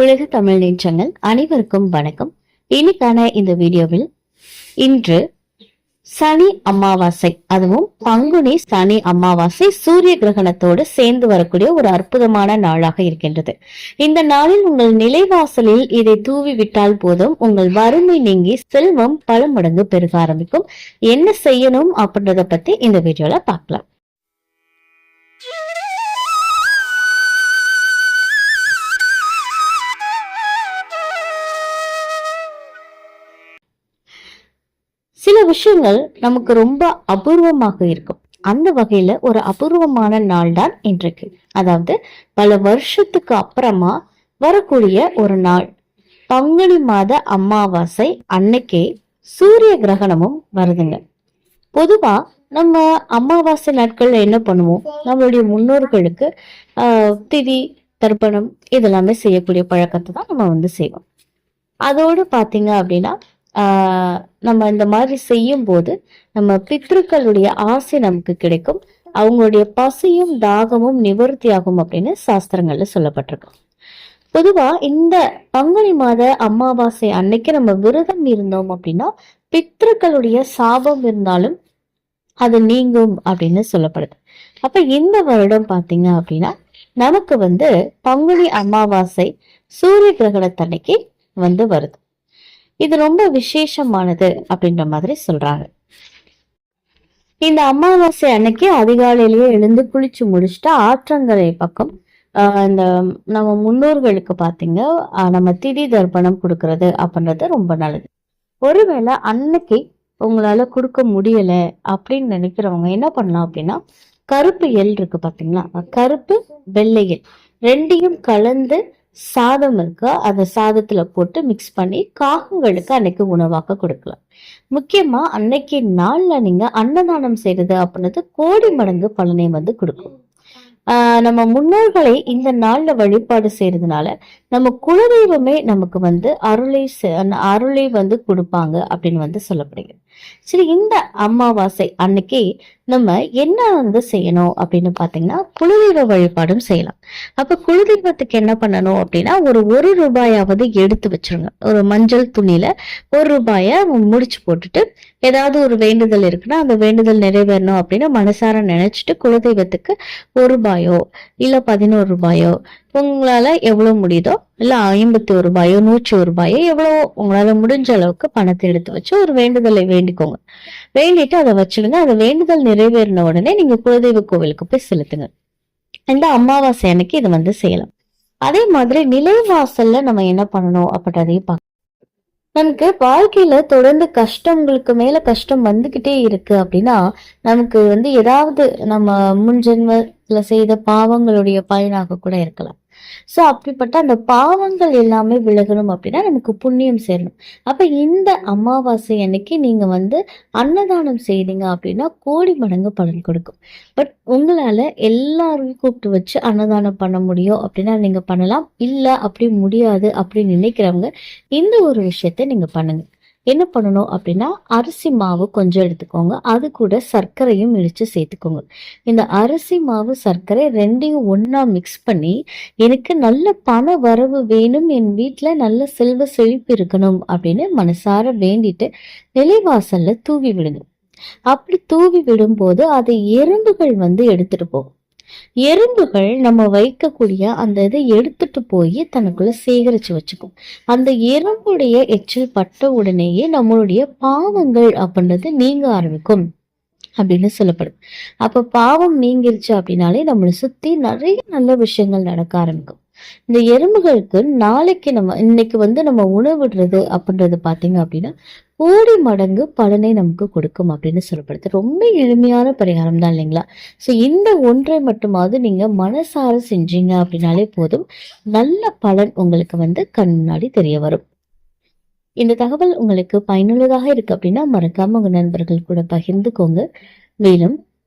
உலக தமிழ் நெஞ்சங்கள் அனைவருக்கும் வணக்கம். இன்னைக்கான இந்த வீடியோவில் இன்று சனி அமாவாசை அதுவும் பங்குனி சனி அமாவாசை சூரிய கிரகணத்தோடு சேர்ந்து வரக்கூடிய ஒரு அற்புதமான நாளாக இருக்கின்றது. இந்த நாளில் உங்கள் நிலைவாசலில் இதை தூவி விட்டால் போதும் உங்கள் வறுமை நீங்கி செல்வம் பல மடங்கு பெருக ஆரம்பிக்கும். என்ன செய்யணும் அப்படின்றத பத்தி இந்த வீடியோல பார்க்கலாம். சில விஷயங்கள் நமக்கு ரொம்ப அபூர்வமாக இருக்கும். அந்த வகையில ஒரு அபூர்வமான நாள் தான் இன்றைக்கு. அதாவது பல வருஷத்துக்கு அப்புறமா வரக்கூடிய ஒரு நாள். பங்குனி மாத அமாவாசை அன்னைக்கே சூரிய கிரகணமும் வருதுங்க. பொதுவா நம்ம அமாவாசை நாட்கள்ல என்ன பண்ணுவோம்? நம்மளுடைய முன்னோர்களுக்கு ஆஹ் திதி தர்ப்பணம் இதெல்லாமே செய்யக்கூடிய பழக்கத்தை தான் நம்ம வந்து செய்வோம். அதோடு பார்த்தீங்க அப்படின்னா நம்ம இந்த மாதிரி செய்யும் போது நம்ம பித்ருக்களுடைய ஆசை நமக்கு கிடைக்கும். அவங்களுடைய பசியும் தாகமும் நிவர்த்தியாகும் அப்படின்னு சாஸ்திரங்கள்ல சொல்லப்பட்டிருக்கும். பொதுவா இந்த பங்குனி மாத அமாவாசை அன்னைக்கு நம்ம விரதம் இருந்தோம் அப்படின்னா பித்ருக்களுடைய சாபம் இருந்தாலும் அது நீங்கும் அப்படின்னு சொல்லப்படுது. அப்ப இந்த வருடம் பாத்தீங்க அப்படின்னா நமக்கு வந்து பங்குனி அமாவாசை சூரிய கிரகணத்தன்னைக்கு வந்து வருது. இது ரொம்ப விசேஷமானது அப்படின்ற மாதிரி சொல்றாங்க இந்த அமாவாசை அன்னைக்கு அதிகாலையிலேயே எழுந்து குளிச்சு முடிச்சுட்டு ஆற்றங்கரை பக்கம் ஆஹ் இந்த நம்ம முன்னோர்களுக்கு பாத்தீங்க நம்ம திதி தர்ப்பணம் கொடுக்கறது அப்படின்றது ரொம்ப நல்லது. ஒருவேளை அன்னைக்கு உங்களால கொடுக்க முடியல அப்படின்னு நினைக்கிறவங்க என்ன பண்ணலாம் அப்படின்னா கருப்பு எள் இருக்கு பாத்தீங்களா? கருப்பு வெள்ளை எள். ரெண்டையும் கலந்து சாதம் இருக்கு அந்த சாதத்துல போட்டு மிக்ஸ் பண்ணி காகங்களுக்கு அன்னைக்கு உணவாக்க கொடுக்கலாம். முக்கியமா அன்னைக்கு நாள்ல நீங்க அன்னதானம் செய்யறது அப்படின்றது கோடி மடங்கு பலனை வந்து கொடுக்கும். ஆஹ் நம்ம முன்னோர்களை இந்த நாள்ல வழிபாடு செய்யறதுனால நம்ம குலதெய்வமே நமக்கு வந்து அருளை அருளை வந்து கொடுப்பாங்க அப்படின்னு வந்து சொல்லப்படுகிறது. சரி இந்த அமாவாசை அன்னைக்கு நம்ம என்ன வந்து செய்யணும் அப்படின்னு பாத்தீங்கன்னா குலதெய்வ வழிபாடும் செய்யலாம். அப்ப குலதெய்வத்துக்கு என்ன பண்ணணும் அப்படின்னா ஒரு ஒரு ரூபாயாவது எடுத்து வச்சிருங்க. ஒரு மஞ்சள் துணியில ஒரு ரூபாய முடிச்சு போட்டுட்டு ஏதாவது ஒரு வேண்டுதல் இருக்குன்னா அந்த வேண்டுதல் நிறைவேறணும் அப்படின்னு மனசார நினைச்சிட்டு குலதெய்வத்துக்கு ஒரு ரூபாயோ இல்ல பதினோரு ரூபாயோ உங்களால எவ்வளவு முடியுதோ இல்ல ஐம்பத்தி ஒரு ரூபாயோ நூற்றி ஒரு ரூபாயோ எவ்வளவு உங்களால முடிஞ்ச அளவுக்கு பணத்தை எடுத்து வச்சு ஒரு வேண்டுதலை வேண்டிக்கோங்க. வேண்டிட்டு அதை வச்சுடுங்க அந்த வேண்டுதல் நிறைவேறின உடனே நீங்க குலதெய்வ கோவிலுக்கு போய் செலுத்துங்க. இந்த அமாவாசை அன்னைக்கு இதை வந்து செய்யலாம் அதே மாதிரி நிலைவாசல்ல நம்ம என்ன பண்ணணும் அப்படின்றதையும் பார்க்கணும் நமக்கு வாழ்க்கையில தொடர்ந்து கஷ்டங்களுக்கு மேல கஷ்டம் வந்துகிட்டே இருக்கு அப்படின்னா நமக்கு வந்து ஏதாவது நம்ம முன்ஜென்மத்துல செய்த பாவங்களுடைய பயனாக கூட இருக்கலாம். சோ அப்படிப்பட்ட அந்த பாவங்கள் எல்லாமே விலகணும் அப்படின்னா நமக்கு புண்ணியம் சேரணும். அப்ப இந்த அமாவாசை அன்னைக்கு நீங்க வந்து அன்னதானம் செய்தீங்க அப்படின்னா கோடி மடங்கு பலன் கொடுக்கும். பட் உங்களால எல்லாரையும் கூப்பிட்டு வச்சு அன்னதானம் பண்ண முடியும் அப்படின்னா நீங்க பண்ணலாம். இல்ல அப்படி முடியாது அப்படின்னு நினைக்கிறவங்க இந்த ஒரு விஷயத்தை நீங்க பண்ணுங்க. என்ன பண்ணணும் அப்படின்னா அரிசி மாவு கொஞ்சம் எடுத்துக்கோங்க. அது கூட சர்க்கரையும் இடித்து சேர்த்துக்கோங்க. இந்த அரிசி மாவு சர்க்கரை ரெண்டையும் ஒன்றா மிக்ஸ் பண்ணி எனக்கு நல்ல பண வரவு வேணும் என் வீட்டில் நல்ல செல்வ செழிப்பு இருக்கணும் அப்படின்னு மனசார வேண்டிட்டு நிலைவாசலில் தூவி விடுங்க. அப்படி தூவி விடும்போது அதை எறும்புகள் வந்து எடுத்துகிட்டு போகும். எறும்புகள் நம்ம வைக்கக்கூடிய அந்த இதை எடுத்துட்டு போய் தனக்குள்ள சேகரிச்சு வச்சுக்கும். அந்த எறும்புடைய எச்சில் பட்ட உடனேயே நம்மளுடைய பாவங்கள் அப்படின்றது நீங்க ஆரம்பிக்கும் அப்படின்னு சொல்லப்படும். அப்ப பாவம் நீங்கிருச்சு அப்படின்னாலே நம்மளை சுத்தி நிறைய நல்ல விஷயங்கள் நடக்க ஆரம்பிக்கும். இந்த எறும்புகளுக்கு நாளைக்கு நம்ம இன்னைக்கு வந்து நம்ம உணவிடுறது அப்படின்றது பார்த்தீங்க அப்படின்னா கோடி மடங்கு பலனை நமக்கு கொடுக்கும் அப்படின்னு சொல்லப்படுது. ரொம்ப எளிமையான பரிகாரம் தான் இல்லைங்களா? ஸோ இந்த ஒன்றை மட்டுமாவது நீங்கள் மனசார செஞ்சீங்க அப்படின்னாலே போதும். நல்ல பலன் உங்களுக்கு வந்து கண் முன்னாடி தெரிய வரும். இந்த தகவல் உங்களுக்கு பயனுள்ளதாக இருக்கு அப்படின்னா மறக்காம உங்கள் நண்பர்கள் கூட பகிர்ந்துக்கோங்க. மேலும்